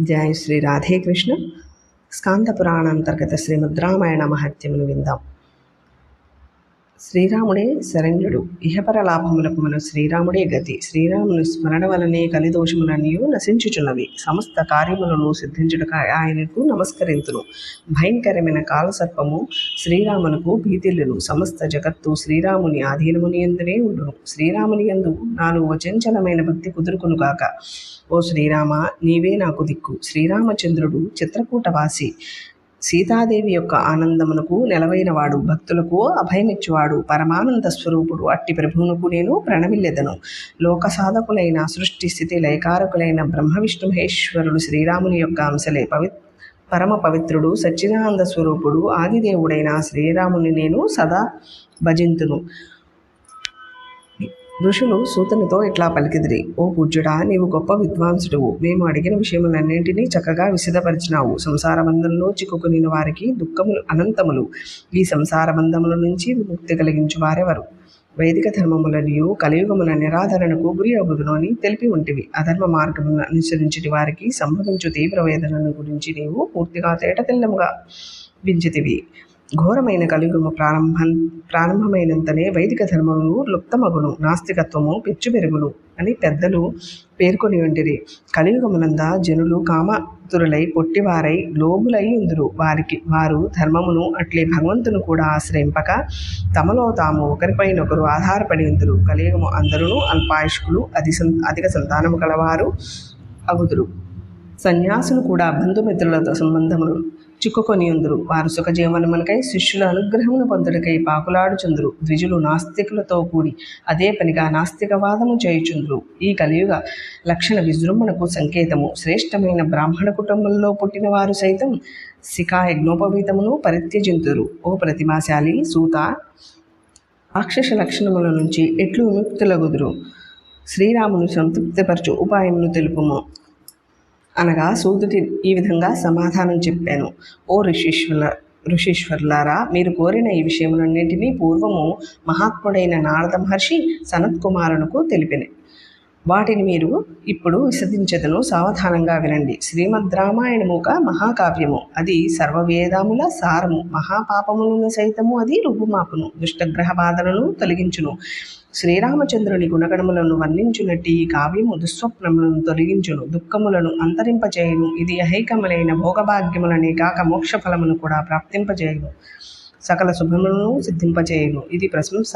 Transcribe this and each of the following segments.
జయ శ్రీ రాధే కృష్ణ. స్కాంద పురాణ అంతర్గత శ్రీమద్ రామాయణ మహత్యమును విందాం. శ్రీరాముడే శరణ్యుడు. ఇహపర లాభములకు మన శ్రీరాముడే గతి. శ్రీరాముని స్మరణ వలనే కలిదోషములన్నీ నశించుచున్నవి. సమస్త కార్యములను సిద్ధించుటక ఆయనకు నమస్కరింతును. భయంకరమైన కాలసర్పము శ్రీరామునకు భీతిల్లును. సమస్త జగత్తు శ్రీరాముని ఆధీనముని ఎందునే ఉండును. శ్రీరాముని యందు నాలుగు చంచలమైన భక్తి కుదురుకును కాక ఓ శ్రీరామ నీవే నాకు దిక్కు. శ్రీరామచంద్రుడు చిత్రకూటవాసి. సీతాదేవి యొక్క ఆనందమునకు నెలవైనవాడు భక్తులకు అభయమిచ్చువాడు పరమానంద స్వరూపుడు అట్టి ప్రభువునకు నేను ప్రణమిల్లెదను. లోక సాధకులైన సృష్టి స్థితి లయకారకులైన బ్రహ్మ విష్ణు మహేశ్వరుడు శ్రీరాముని యొక్క అంశలే. పవి పరమ పవిత్రుడు సచ్చిదానంద స్వరూపుడు ఆదిదేవుడైన శ్రీరాముని నేను సదా భజింతును. ఋషులు సూతనితో ఇట్లా పలికిదిరి ఓ పూజ్యుడా నీవు గొప్ప విద్వాంసుడువు. మేము అడిగిన విషయములన్నింటినీ చక్కగా విశదపరిచినావు. సంసార బంధంలో చిక్కుకుని వారికి దుఃఖములు అనంతములు. ఈ సంసార బంధముల నుంచి విముక్తి కలిగించు వారెవరు వైదిక ధర్మములనియు కలియుగముల నిరాధరణకు గురి అగుదును తెలిపి ఉంటివి. అధర్మ మార్గమును అనుసరించిన వారికి సంభవించు తీవ్ర వేదనను గురించి నీవు పూర్తిగా తేటతెల్లముగా వించితివి. ఘోరమైన కలియుగము ప్రారంభం ప్రారంభమైనంతనే వైదిక ధర్మములు లుప్తమగును నాస్తికత్వము పెచ్చు పెరుగును అని పెద్దలు పేర్కొని ఉండిరి. కలియుగమునంద జనులు కామతురులై పొట్టివారై లోబులై ఉందురు వారికి వారు ధర్మమును అట్లే భగవంతును కూడా ఆశ్రయింపక తమలో తాము ఒకరిపైనొకరు ఆధారపడి ఉందురు. కలియుగము అందరూ అల్పాయుష్కులు అధి అధిక సంతానము గలవారు అగుదురు. సన్యాసులు కూడా బంధుమిత్రులతో సంబంధములు చిక్కుకొని ఉందురు వారు సుఖజీవనమునకై శిష్యుల అనుగ్రహమును పొందుటకై పాకులాడుచుందురు. ద్విజులు నాస్తికులతో కూడి అదే పనిగా నాస్తికవాదము చేయుచుందురు. ఈ కలియుగ లక్షణ విజృంభణకు సంకేతము. శ్రేష్టమైన బ్రాహ్మణ కుటుంబంలో పుట్టిన వారు సైతం శిఖా యజ్ఞోపవీతమును పరిత్యజింతురు. ఓ ప్రతిమాశాలి సూత రాక్షస లక్షణముల నుంచి ఎట్లు విముక్తులగుదురు? శ్రీరామును సంతృప్తిపరచు ఉపాయమును తెలుపుము. అనగా సూదుడి ఈ విధంగా సమాధానం చెప్పాను. ఓ ఋషీశ్వర ఋషీశ్వర్లారా మీరు కోరిన ఈ విషయములన్నింటినీ పూర్వము మహాత్ముడైన నారద మహర్షి సనత్ కుమారునకు తెలిపిన. వాటిని మీరు ఇప్పుడు విశదించదను సావధానంగా వినండి. శ్రీమద్ రామాయణము ఒక మహాకావ్యము. అది సర్వవేదాముల సారము. మహాపాపములను సైతము అది రుబ్బుమాపును దుష్టగ్రహ బాధలను తొలగించును. శ్రీరామచంద్రుని గుణగణములను వర్ణించునట్టి ఈ కావ్యము దుస్వప్నములను తొలగించును దుఃఖములను అంతరింపజేయును. ఇది అహైకములైన భోగభాగ్యములనే కాక మోక్ష ఫలమును కూడా ప్రాప్తింపజేయును. సకల శుభములను సిద్ధింపజేయును. ఇది ప్రశంస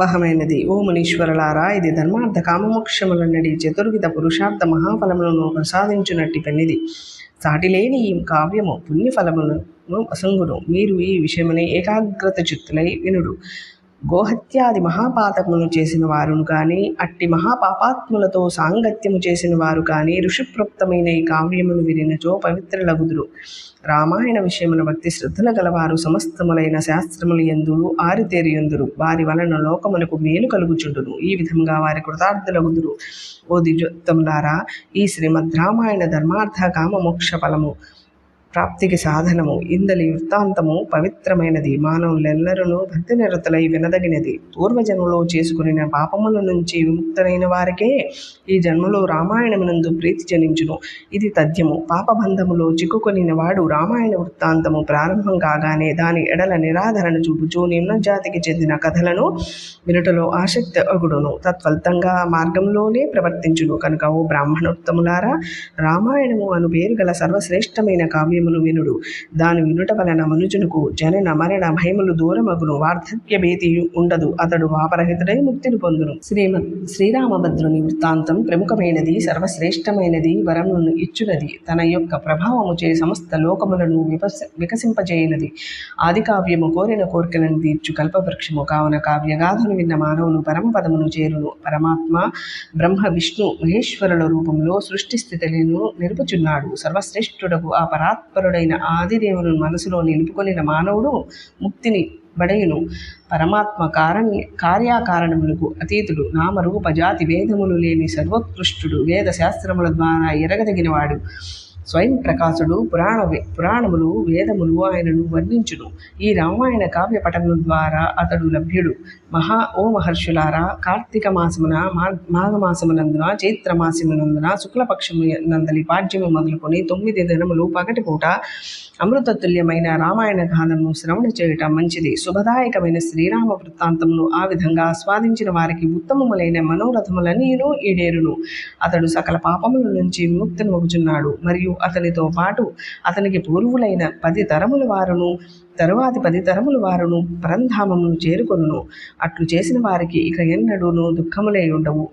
వహమైనది ఓ మునీశ్వరులారా ఇది ధర్మార్థ కామమోక్షములన్నడి చతుర్విధ పురుషార్థ మహాఫలములను ప్రసాదించునట్టి పనిది సాటిలేని ఈ కావ్యము పుణ్యఫలములను అసంగును. మీరు ఈ విషయమని ఏకాగ్రత చిత్తులై వినుడు. గోహత్యాది మహాపాతములు చేసిన వారును కానీ అట్టి మహాపాపాత్ములతో సాంగత్యము చేసిన వారు కానీ ఋషిప్రోక్తమైన ఈ కావ్యమును వినినచో పవిత్రలగుదురు. రామాయణ విషయమున భక్తి శ్రద్ధల గలవారు సమస్తములైన శాస్త్రములు ఎందురు ఆరితేరియందురు. వారి వలన లోకమునకు మేలు కలుగుచుండును. ఈ విధంగా వారి కృతార్థులగుదురు. ఓ దిజోత్తములారా ఈ శ్రీమద్ రామాయణ ధర్మార్థ కామ మోక్ష ఫలము. ప్రాప్తికి సాధనము. ఇందలి వృత్తాంతము పవిత్రమైనది. మానవులెల్లరూ భక్తి నిరతులై వినదగినది. పూర్వజన్మలో చేసుకుని పాపముల నుంచి విముక్తులైన వారికే ఈ జన్మలో రామాయణమునందు ప్రీతి జనించును. ఇది తథ్యము. పాపబంధములో చిక్కుకొనిన వాడు రామాయణ వృత్తాంతము ప్రారంభం కాగానే దాని ఎడల నిరాధరణ చూపుచూ నిమ్న జాతికి చెందిన కథలను వినుటలో ఆసక్తి అగుడును. తత్ఫలితంగా మార్గంలోనే ప్రవర్తించును. కనుక ఓ బ్రాహ్మణోత్తములారా రామాయణము అను పేరు గల సర్వశ్రేష్టమైన కావ్యం వాక్యములు వినుడు. దాని వినుట వలన మనుజునకు జనన మరణ భయములు దూరమగును. వార్ధక్య భీతి ఉండదు. అతడు పాపరహితుడై ముక్తిని పొందును. శ్రీమ శ్రీరామభద్రుని వృత్తాంతం ప్రముఖమైనది సర్వశ్రేష్టమైనది వరమును ఇచ్చునది. తన యొక్క ప్రభావము చే సమస్త లోకములను విపస వికసింపజేయనది. ఆది కావ్యము కోరిన కోరికలను తీర్చు కల్పవృక్షము కావున కావ్యగాథను విన్న మానవులు పరమపదమును చేరును. పరమాత్మ బ్రహ్మ విష్ణు మహేశ్వరుల రూపంలో సృష్టి స్థితులను నిలుపుచున్నాడు సర్వశ్రేష్ఠుడకు ఆ పరాత్మ తత్పరుడైన ఆదిదేవుని మనసులో నిలుపుకొనిన మానవుడు ముక్తిని బడయును. పరమాత్మ కారణ్య కార్యాకారణములకు అతీతుడు. నామరూప జాతి భేదములు లేని సర్వోత్కృష్టుడు. వేద శాస్త్రముల ద్వారా ఎరగదగినవాడు. స్వయం ప్రకాశుడు పురాణ పురాణములు వేదములు ఆయనను వర్ణించును. ఈ రామాయణ కావ్య పఠనం ద్వారా అతడు లభ్యుడు. మహా ఓ మహర్షులారా కార్తీక మాసమున మా- మాఘమాసమునందున చైత్రమాసమునందున శుక్లపక్షము నందలి పాడ్యము మొదలుకొని తొమ్మిది దినములు పగటిపూట అమృతతుల్యమైన రామాయణ గాథను శ్రవణ చేయటం మంచిది. శుభదాయకమైన శ్రీరామ వృత్తాంతమును ఆ విధంగా ఆస్వాదించిన వారికి ఉత్తమములైన మనోరథములన్నీను ఈడేరును. అతడు సకల పాపముల నుంచి విముక్తునవుచున్నాడు మరియు అతనితో పాటు అతనికి పూర్వులైన పది తరముల వారును తరువాతి పది తరముల వారును పరంధామమును చేరుకొనును. అట్లు చేసిన వారికి ఇక ఎన్నడూను దుఃఖములే ఉండవు.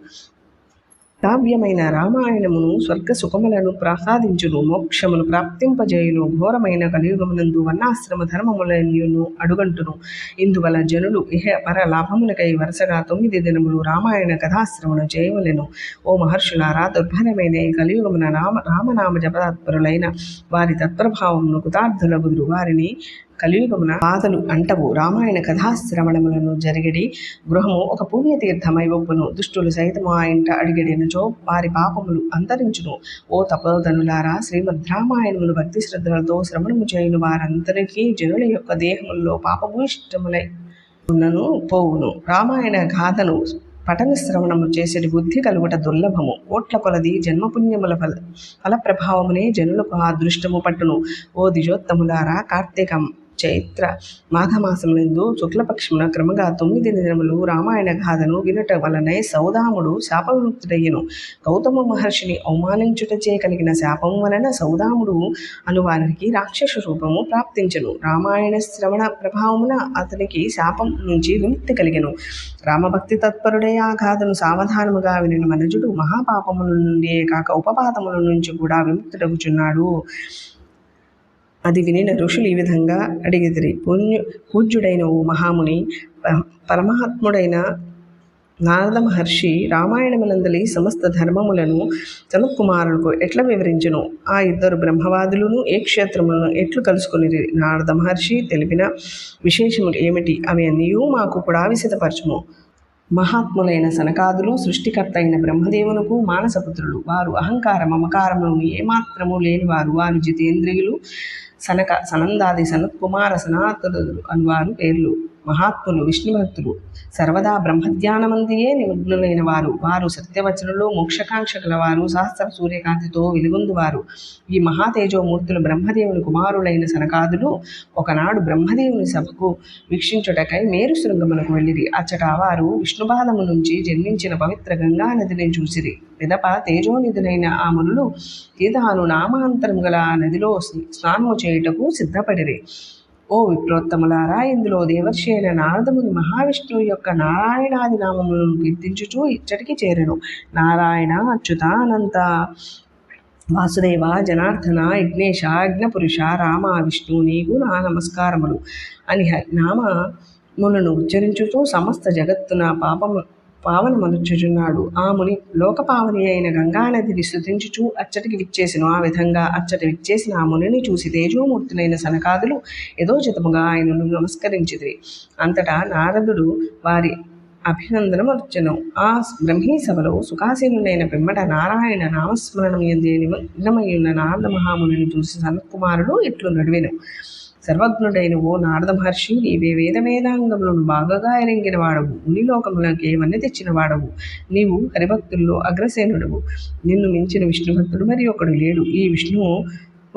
కావ్యమైన రామాయణమును స్వర్గ సుఖములను ప్రసాదించును మోక్షమును ప్రాప్తింపజేయును ఘోరమైన కలియుగమునందు వర్ణాశ్రమ ధర్మములను అడుగంటును. ఇందువల్ల జనులు ఇహ పర లాభములకై వరుసగా తొమ్మిది దినములు రామాయణ కథాశ్రమను చేయవలెను. ఓ మహర్షులారా దుర్భరమైన ఈ కలియుగమున రామ రామనామ జపతత్పరులైన వారి తత్ప్రభావమును కృతార్థులగుదురు. వారిని కలియుగమున బాధలు అంటవు. రామాయణ కథాశ్రవణములను జరిగిడి గృహము ఒక పుణ్యతీర్థమై ఒప్పును దుష్టులు సైతము ఆ ఇంట అడిగడినచో వారి పాపములు అంతరించును. ఓ తపోధనులారా శ్రీమద్ రామాయణమును భక్తి శ్రద్ధలతో శ్రవణము చేయని వారందరికీ జనుల యొక్క దేహముల్లో పాపభూయిష్టములై ఉన్నను పోవును. రామాయణ గాథను పఠన శ్రవణము చేసేటి బుద్ధి కలుగుట దుర్లభము. కోట్ల కొలది జన్మపుణ్యముల ఫల ఫల ప్రభావమునే జనులకు ఆ దృష్టము పట్టును. ఓ దిజోత్తములారా కార్తీకం చైత్ర మాఘమాసములందు శుక్లపక్షమున క్రమగా తొమ్మిది దినములు రామాయణ గాథను వినట వలనే సౌదాముడు శాపవిముక్తుడయ్యను. గౌతమ మహర్షిని అవమానించుటచే కలిగిన శాపము వలన సౌదాముడు అనువారికి రాక్షస రూపము ప్రాప్తించను. రామాయణ శ్రవణ ప్రభావమున అతనికి శాపం నుంచి విముక్తి కలిగను. రామభక్తి తత్పరుడే ఆ గాథను సావధానముగా వినిన మనుజుడు మహాపాపముల నుండి కాక ఉపపాతముల నుంచి కూడా విముక్తుడగుచున్నాడు. అది వినిన ఋషులు ఈ విధంగా అడిగిదిరి పుణ్య పూజ్యుడైన ఓ మహాముని పరమాత్ముడైన నారద మహర్షి రామాయణమునందలి సమస్త ధర్మములను కుమారులకు ఎట్లా వివరించను? ఆ ఇద్దరు బ్రహ్మవాదులను ఏ క్షేత్రములను ఎట్లు కలుసుకుని నారద మహర్షి తెలిపిన విశేషములు ఏమిటి? అవి అన్నీయూ మాకు కూడా విశదపరచుము మహాత్ములైన సనకాదులు సృష్టికర్త అయిన బ్రహ్మదేవునకు మానసపుత్రులు. వారు అహంకార మమకారములను ఏమాత్రము లేనివారు. వారు జితేంద్రియులు సనక సనందాది సనత్కుమార సనాతనులు అనివారు పేర్లు. మహాత్ములు విష్ణుభక్తులు సర్వదా బ్రహ్మధ్యానమందియే నిమగ్నులైన వారు. వారు సత్యవచనలో మోక్షకాంక్ష గలవారు సహస్ర సూర్యకాంతితో వెలుగొందువారు. ఈ మహాతేజోమూర్తులు బ్రహ్మదేవుని కుమారులైన సనకాదులు ఒకనాడు బ్రహ్మదేవుని సభకు వీక్షించుటకై మేరు శృంగమునకు వెళ్ళిరి. అచ్చట వారు విష్ణుపాదము నుంచి జన్మించిన పవిత్ర గంగా నదిని చూసిరి. పిదప తేజోనిధులైన ఆ మునులు తీతాను నామాంతరం గల నదిలో స్నానము చేయుటకు సిద్ధపడిరి. ఓ విప్రోత్తములారా ఇందులో దేవర్షి అయిన నారదముని మహావిష్ణువు యొక్క నారాయణాది నామములను కీర్తించుచూ ఇచ్చటికి చేరెను. నారాయణ అచ్యుతానంత వాసుదేవ జనార్దన యజ్ఞేశ యజ్ఞపురుష రామ విష్ణు నీకు నా నమస్కారములు. అని హ- నామములను ఉచ్చరించుతూ సమస్త జగత్తున పాపము పావనమనుచుచున్నాడు ఆ ముని లోకపావని అయిన గంగానదిని స్తుతించుచు అచ్చటికి విచ్చేసిన. ఆ విధంగా అచ్చటి విచ్చేసిన ఆ మునిని చూసి తేజోమూర్తులైన సనకాదులు యథోచితముగా ఆయనను నమస్కరించిది అంతటా నారదుడు వారి అభినందనమర్చను. ఆ బ్రహ్మీ సభలో సుఖాసీనుడైన పిమ్మట నారాయణ నామస్మరణం ఎందే నిమగ్నమయ్యున్న నారద మహామునిని చూసి సనత్కుమారుడు ఇట్లు నడివెను. సర్వజ్ఞుడైన ఓ నారద మహర్షి నీవే వేద వేదాంగములను బాగా ఎరింగిన వాడవు. మునిలోకములకు వన్నె తెచ్చిన వాడవు. నీవు హరిభక్తుల్లో అగ్రసేనుడవు. నిన్ను మించిన విష్ణు భక్తుడు మరి ఒకడు లేడు. ఈ విష్ణువు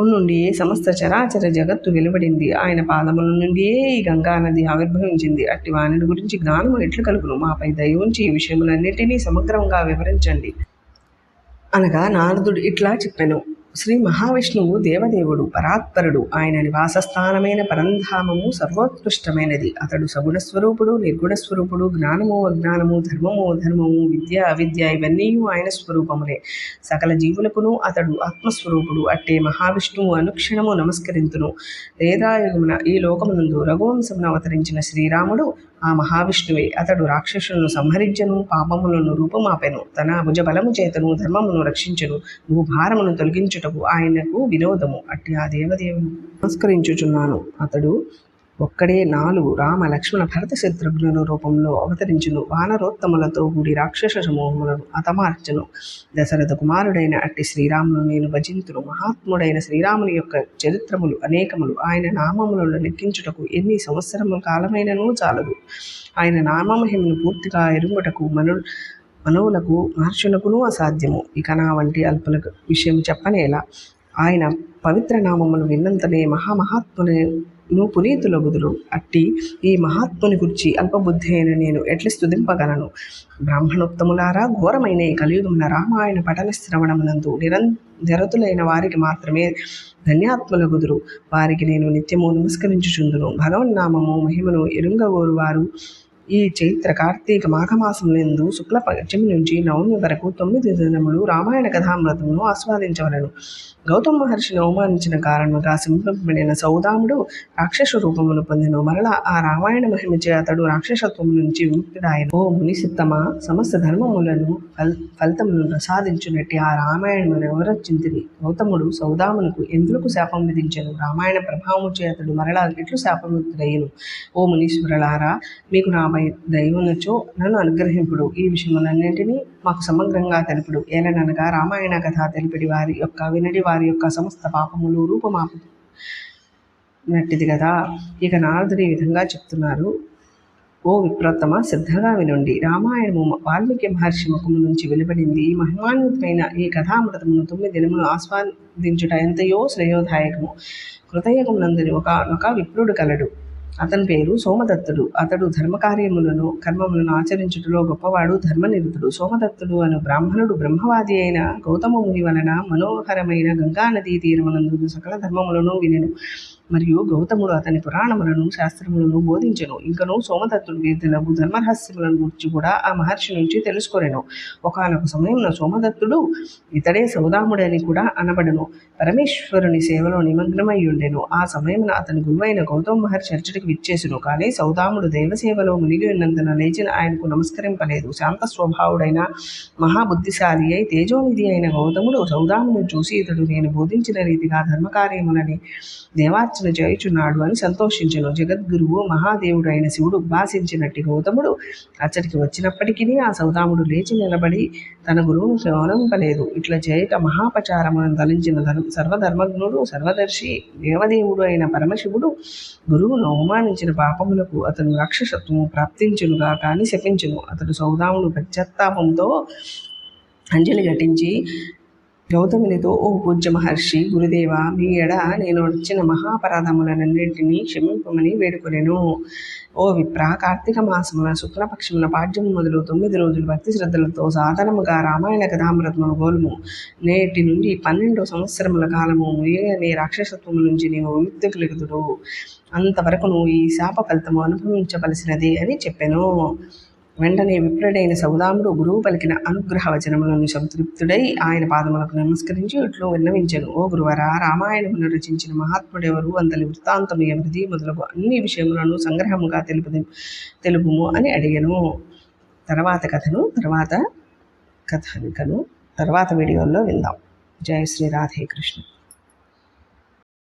నుండి సమస్త చరాచర జగత్తు వెలువడింది. ఆయన పాదముల నుండియే ఈ గంగా నది ఆవిర్భవించింది. అట్టి వాణుడి గురించి జ్ఞానము ఎట్లు కలుగును? మాపై దయ ఉంచి ఈ విషయములన్నిటినీ సమగ్రంగా వివరించండి. అనగా నారదుడు ఇట్లా చెప్పాను. శ్రీ మహావిష్ణువు దేవదేవుడు పరాత్పరుడు. ఆయన నివాసస్థానమైన పరంధామము సర్వోత్కృష్టమైనది. అతడు సగుణ స్వరూపుడు నిర్గుణ స్వరూపుడు జ్ఞానము అజ్ఞానము ధర్మము అధర్మము విద్య అవిద్య ఇవన్నీ ఆయన స్వరూపములే. సకల జీవులకును అతడు ఆత్మస్వరూపుడు. అట్టే మహావిష్ణువు అనుక్షణము నమస్కరింతును. వేదాయుగమున ఈ లోకమునందు రఘువంశమున అవతరించిన శ్రీరాముడు ఆ మహావిష్ణువే. అతడు రాక్షసులను సంహరించను పాపములను రూపమాపెను. తన భుజబలము చేతను ధర్మమును రక్షించును. భూభారమును తొలగించుటకు ఆయనకు వినోదము. అట్టి ఆ దేవదేవుని నమస్కరించుచున్నాను. అతడు ఒక్కడే నాలుగు రామ లక్ష్మణ భరత శత్రుఘ్నుల రూపంలో అవతరించును. వానరోత్తములతో కూడి రాక్షస సమూహములను అతమార్చను దశరథ కుమారుడైన అట్టి శ్రీరామును నేను భజింతును. మహాత్ముడైన శ్రీరాముని యొక్క చరిత్రములు అనేకములు. ఆయన నామములను లెక్కించుటకు ఎన్ని సంవత్సరముల కాలమైనను చాలదు. ఆయన నామహిమను పూర్తిగా ఎరుంగుటకు మను మనవులకు మహర్షులకును అసాధ్యము. ఇక నా వంటి అల్పులకు విషయం చెప్పనేలా. ఆయన పవిత్ర నామములు విన్నంతనే మహామహాత్మును పునీతులగుదురు అట్టి ఈ మహాత్ముని గురించి అల్పబుద్ధి అయిన నేను ఎట్ల స్థుదింపగలను బ్రాహ్మణోత్తములారా ఘోరమైన ఈ కలియుగమున రామాయణ పఠన శ్రవణమునందు నిరం నిరతులైన వారికి మాత్రమే ధన్యాత్ములగుదురు వారికి నేను నిత్యము నమస్కరించుచుందును. భగవన్నామము మహిమను ఎరుంగగోరు వారు ఈ చైత్ర కార్తీక మాఘమాసములందు శుక్ల పక్షమి నుంచి నవమి వరకు తొమ్మిది దినములు రామాయణ కథామృతమును ఆస్వాదించవలను. గౌతమ మహర్షిని అవమానించిన కారణంగా సింహింపబడిన సౌదాముడు రాక్షస రూపమును పొందిన. మరలా ఆ రామాయణ మహిమచే అతడు రాక్షసత్వం నుంచి విముక్తుడాయన ఓ మునిసిత్తమ సమస్త ధర్మములను ఫల్ ఫలితములను ప్రసాదించునట్టి ఆ రామాయణము ఎవరొచ్చింతిరి? గౌతముడు సౌదామునకు ఎందుకు శాపం విధించను? రామాయణ ప్రభావము చే అతడు మరలా ఎట్లు శాపముక్తుడయ్యను? ఓ మునీశ్వరులారా మీకు మై దైవనచో నన్ను అనుగ్రహింపుడు. ఈ విషయములన్నింటినీ మాకు సమగ్రంగా తెలుపుడు. ఏలననగా రామాయణ కథ తెలిపిడి వారి యొక్క వినడి వారి యొక్క సమస్త పాపములు రూపమాపు నట్టిది కదా. ఇక నారదుడు ఈ విధంగా చెప్తున్నారు. ఓ విప్రోత్తమ శ్రద్ధగా వినుండి. రామాయణము వాల్మీకి మహర్షి ముఖము నుంచి వెలువడింది. ఈ మహిమాన్వితమైన ఈ కథామృతమును తొమ్మిది దినములు ఆస్వాదించుట ఎంతయో శ్రేయోదాయకము. కృతయుగమునందని ఒక ఒక విప్రుడు కలడు. అతని పేరు సోమదత్తుడు. అతడు ధర్మకార్యములను కర్మములను ఆచరించుటలో గొప్పవాడు ధర్మనిరుతుడు. సోమదత్తుడు అను బ్రాహ్మణుడు బ్రహ్మవాది అయిన గౌతమ ముని వలన మనోహరమైన గంగా నదీ తీరమునందు సకల ధర్మములను వినెను. మరియు గౌతముడు అతని పురాణములను శాస్త్రములను బోధించెను. ఇంకను సోమదత్తుడు వీధులకు ధర్మరహస్యములను గురించి కూడా ఆ మహర్షి నుంచి తెలుసుకొనెను. ఒకనొక సమయంలో సోమదత్తుడు ఇతడే సౌదాముడని కూడా అనబడను. పరమేశ్వరుని సేవలో నిమగ్నమై ఉండెను. ఆ సమయమున అతని గురువైన గౌతమ మహర్షి అర్చడికి విచ్చేసును. కానీ సౌదాముడు దైవ సేవలో మునిగి ఉన్నందున లేచిన ఆయనకు నమస్కరింపలేదు. శాంత స్వభావుడైన మహాబుద్ధిశాలి అయి తేజోనిధి అయిన గౌతముడు సౌదామును చూసి ఇతడు నేను బోధించిన రీతిగా ధర్మకార్యములని దేవార్చన చేయుచున్నాడు అని సంతోషించను. జగద్గురువు మహాదేవుడు అయిన శివుడు ఉపాసించినట్టి గౌతముడు అచ్చటికి వచ్చినప్పటికీ ఆ సౌదాముడు లేచి నిలబడి తన గురువును గౌరవింపలేదు ఇట్లా చేయుట మహాపచారమును తలించిన ధర్మ సర్వధర్మజ్ఞుడు సర్వదర్శి దేవదేవుడు అయిన పరమశివుడు గురువును అవమానించిన పాపములకు అతను రాక్షసత్వము ప్రాప్తించునుగా కానీ శపించును. అతడు సౌదాముడు పశ్చాత్తాపంతో అంజలి ఘటించి గౌతమునితో ఓ పూజ్య మహర్షి గురుదేవ మీ ఎడ నేను వచ్చిన మహాపరాధములనన్నింటినీ క్షమింపమని వేడుకొనెను. ఓ విప్ర కార్తీక మాసమున శుక్లపక్షమున పాడ్యము మొదలు తొమ్మిది రోజులు భక్తి శ్రద్ధలతో సాధారణముగా రామాయణ కథామృతమును గోలుము. నేటి నుండి పన్నెండు సంవత్సరముల కాలము అనే రాక్షసత్వము నుంచి నీవు విముక్తి కలుగుతుడు అంతవరకు నువ్వు ఈ శాప ఫలితము అనుభవించవలసినదే అని చెప్పాను. వెంటనే విప్రుడైన సౌదాముడు గురువు పలికిన అనుగ్రహ వచనములను సంతృప్తుడై ఆయన పాదములకు నమస్కరించి ఇట్లు విన్నవించను. ఓ గురువరా రామాయణమును రచించిన మహాత్ముడెవరు? అంతలి వృత్తాంతము ఎవరిది? మొదలగు అన్ని విషయములను సంగ్రహముగా తెలుపు తెలుపుము అని అడిగాను. తర్వాత కథను తర్వాత కథనికను తర్వాత వీడియోల్లో విందాం. జయ శ్రీ రాధే కృష్ణ.